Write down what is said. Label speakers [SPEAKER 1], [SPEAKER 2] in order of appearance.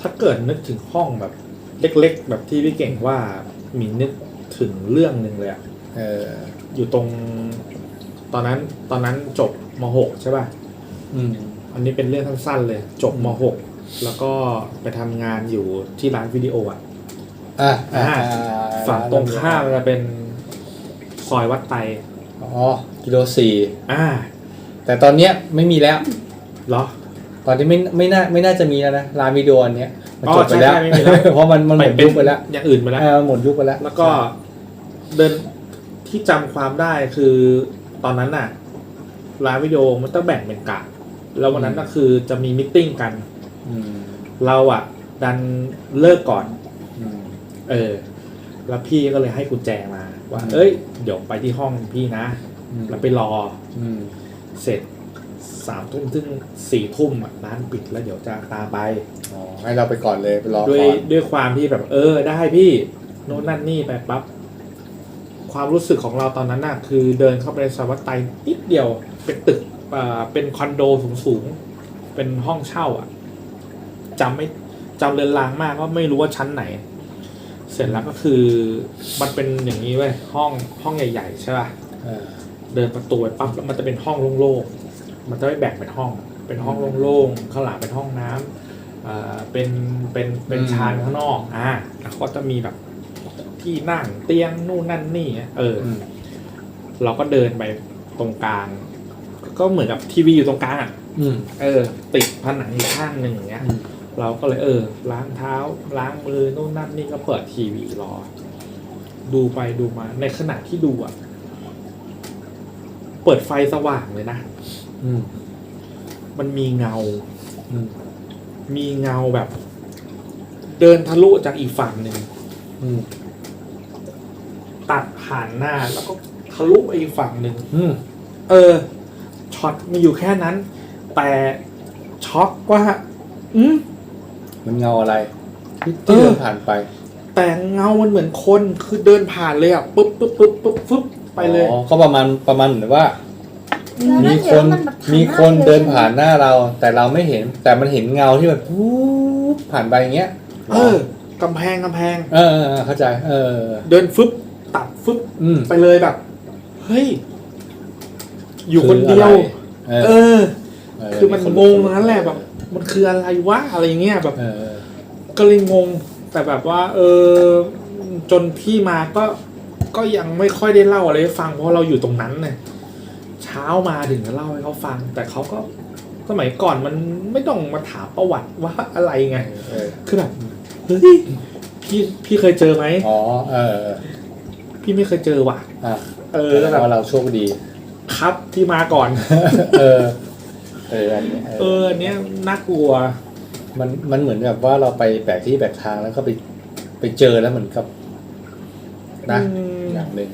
[SPEAKER 1] ถ้าเกิดนึกถึงห้องแบบ เล็ก ๆ แบบที่พี่เก่งว่ามีนึกถึงเรื่องหนึ่งเลยอะ
[SPEAKER 2] เออ
[SPEAKER 1] อยู่ตรง ตอนนั้นตอนนั้นจบมหกใช่ป่ะ
[SPEAKER 2] อืม
[SPEAKER 1] อันนี้เป็นเรื่องสั้นๆเลย จบมหกแล้วก็ไปทำงานอยู่ที่ร้านวิดีโออะ
[SPEAKER 2] อะอะ
[SPEAKER 1] อ่า
[SPEAKER 2] อ่า
[SPEAKER 1] ฝั่งตรงข้ามจะเป็นซอยวัดไต
[SPEAKER 2] อ๋อ กิโลสี่
[SPEAKER 1] อ่า
[SPEAKER 2] แต่ตอนเนี้ยไม่มีแล้ว
[SPEAKER 1] เหรอ
[SPEAKER 2] ตอนนี้ไม่ไม่น่าไม่น่าจะมีแล้วนะร้านวิดีโออันเนี้ยมัน
[SPEAKER 1] อ๋อ
[SPEAKER 2] จบไปแล้ว
[SPEAKER 1] ใช่ใช่ไม่มีแล้ว
[SPEAKER 2] เพราะมันมันหมด
[SPEAKER 1] เป็
[SPEAKER 2] ยุคไปแล้ว
[SPEAKER 1] อย่างอื่นไปแล้ว
[SPEAKER 2] เออหมดยุคไปแล้ว
[SPEAKER 1] แล้วก็เดินที่จำความได้คือตอนนั้นน่ะร้านวิดีโอมันต้องแบ่งเป็นกะแล้ววันนั้นก็คือจะมีมิทติ้งกัน
[SPEAKER 2] อืม
[SPEAKER 1] เราอะ ดันเลิกก่อน
[SPEAKER 2] อืม
[SPEAKER 1] เออ แล้วพี่ก็เลยให้กุญแจมาว่า
[SPEAKER 2] อืม
[SPEAKER 1] เอ้ยเดี๋ยวไปที่ห้องพี่นะ
[SPEAKER 2] อืม
[SPEAKER 1] แล้วไปรอ
[SPEAKER 2] อืม
[SPEAKER 1] เสร็จ สามทุ่มถึงสี่ทุ่มอะร้านปิดแล้วเดี๋ยวจะตามไป
[SPEAKER 2] อ๋อให้เราไปก่อนเลยไปรอ
[SPEAKER 1] ด้วย
[SPEAKER 2] ก่อน
[SPEAKER 1] ด้วยความที่แบบ เออ ได้พี่โน่นนั่นนี่ไปปั๊บความรู้สึกของเราตอนนั้นน่ะ คือเดินเข้าไปในซอยวัดไตนิดเดียว เป็นตึกอ่าเป็นคอนโดสูงๆเป็นห้องเช่าอะจำไม่จำเรือนรางมากว่าไม่รู้ว่าชั้นไหน เสร็จแล้วก็คือมันเป็นอย่างนี้เว้ยห้องห้องใหญ่ ๆ ใช่ป่ะ
[SPEAKER 2] เออ
[SPEAKER 1] เดินประตูไปปั๊บแล้วมันจะเป็นห้องโล่งๆ มันจะไม่แบ่งเป็นห้อง เป็นห้องโล่งๆข้างหลังเป็นห้องน้ำอ่าเป็นเป็นเป็นชานข้างนอกอ่าแล้วก็จะมีแบบที่นั่งเตียงนู่นนั่นนี่เอออ
[SPEAKER 2] อืม
[SPEAKER 1] เราก็เดินไปตรงกลาง ก็เหมือนกับทีวีอยู่ตรงกลางอะ
[SPEAKER 2] อืม
[SPEAKER 1] เออ ติดผนังอีกข้างหนึ่งอย่างเงี้ย
[SPEAKER 2] อืม
[SPEAKER 1] เราก็เลยเออ ล้างเท้าล้างมือนู่นนั่นนี่ก็เปิดทีวีรอ ดูไปดูมาในขณะที่ดูอะ เปิดไฟสว่างเลยนะ
[SPEAKER 2] อืม
[SPEAKER 1] มันมีเงา
[SPEAKER 2] อืม
[SPEAKER 1] มีเงาแบบ เดินทะลุจากอีกฝั่งหนึ่ง
[SPEAKER 2] อืม
[SPEAKER 1] ตัดผ่านหน้าแล้วก็ทะลุไปอีกฝั่งหนึ่ง
[SPEAKER 2] อืม
[SPEAKER 1] เออช็อตมีอยู่แค่นั้น แต่ช็อกว่า อืม
[SPEAKER 2] มันเงาอะไรที่
[SPEAKER 1] เอ
[SPEAKER 2] ที่
[SPEAKER 1] อ
[SPEAKER 2] เดินผ่านไป
[SPEAKER 1] แต่เงามันเหมือนคนคือเดินผ่านเลยอะปุ๊บปุ๊บปุ๊บปุ๊บปุ๊บ ไปเลย
[SPEAKER 2] อ๋อก็ประมาณประมาณเหมือนว่า
[SPEAKER 3] แล้ว
[SPEAKER 2] มี
[SPEAKER 3] นั่น
[SPEAKER 2] ค
[SPEAKER 3] เดี๋ย
[SPEAKER 2] น
[SPEAKER 3] วมันแบบผ่า
[SPEAKER 2] มี
[SPEAKER 3] หา
[SPEAKER 2] คน
[SPEAKER 3] ลย
[SPEAKER 2] เดิน
[SPEAKER 3] ใช่ไหม
[SPEAKER 2] ผ่านหน้าเรา แต่เราไม่เห็น แต่มันเห็นเงาที่แบบปุ๊บผ่านไปอย่างเงี้ย
[SPEAKER 1] เออกำแพงกำแพง
[SPEAKER 2] เออเออเออเข้าใจ เออ
[SPEAKER 1] เดินฟึบตัดฟึบ
[SPEAKER 2] อืม
[SPEAKER 1] ไปเลยแบบ เฮ้ย อยู่คนเดียว
[SPEAKER 2] เออ
[SPEAKER 1] เออ
[SPEAKER 2] เออ
[SPEAKER 1] คือมันงงตรงนั้นแหละแบบ มันคืออะไรวะอะไรเงี้ยแบบ
[SPEAKER 2] เออเออ
[SPEAKER 1] ก็เลยงง แต่แบบว่า เออ จนพี่มาก็ ก็ยังไม่ค่อยได้เล่าอะไรให้ฟังเพราะเราอยู่ตรงนั้นเนี่ยเช้ามาถึงจะเล่าให้เขาฟัง แต่เขาก็สมัยก่อนมันไม่ต้องมาถามประวัติว่าอะไรไง
[SPEAKER 2] เออ
[SPEAKER 1] คือแบบเฮ้ยพี่พี่เคยเจอไหม
[SPEAKER 2] อ๋อเออเออ
[SPEAKER 1] พี่ไม่เคยเจอว่ะ
[SPEAKER 2] อะ
[SPEAKER 1] เออ
[SPEAKER 2] แส
[SPEAKER 1] แล้
[SPEAKER 2] ด
[SPEAKER 1] ว
[SPEAKER 2] ง
[SPEAKER 1] แบบ
[SPEAKER 2] ว่าเราโชคดี
[SPEAKER 1] ครับที่มาก่อน
[SPEAKER 2] เออ เอออันเนี้ย
[SPEAKER 1] เอ
[SPEAKER 2] เออ
[SPEAKER 1] ออันเนี้ยน่ากลัว
[SPEAKER 2] มันมันเหมือนแบบว่าเราไปแปลกที่แปลกทางแล้วก็ไปไปเจอแล้วเหมือนกับ นะ
[SPEAKER 1] อืม
[SPEAKER 2] อย่างหนึ่ง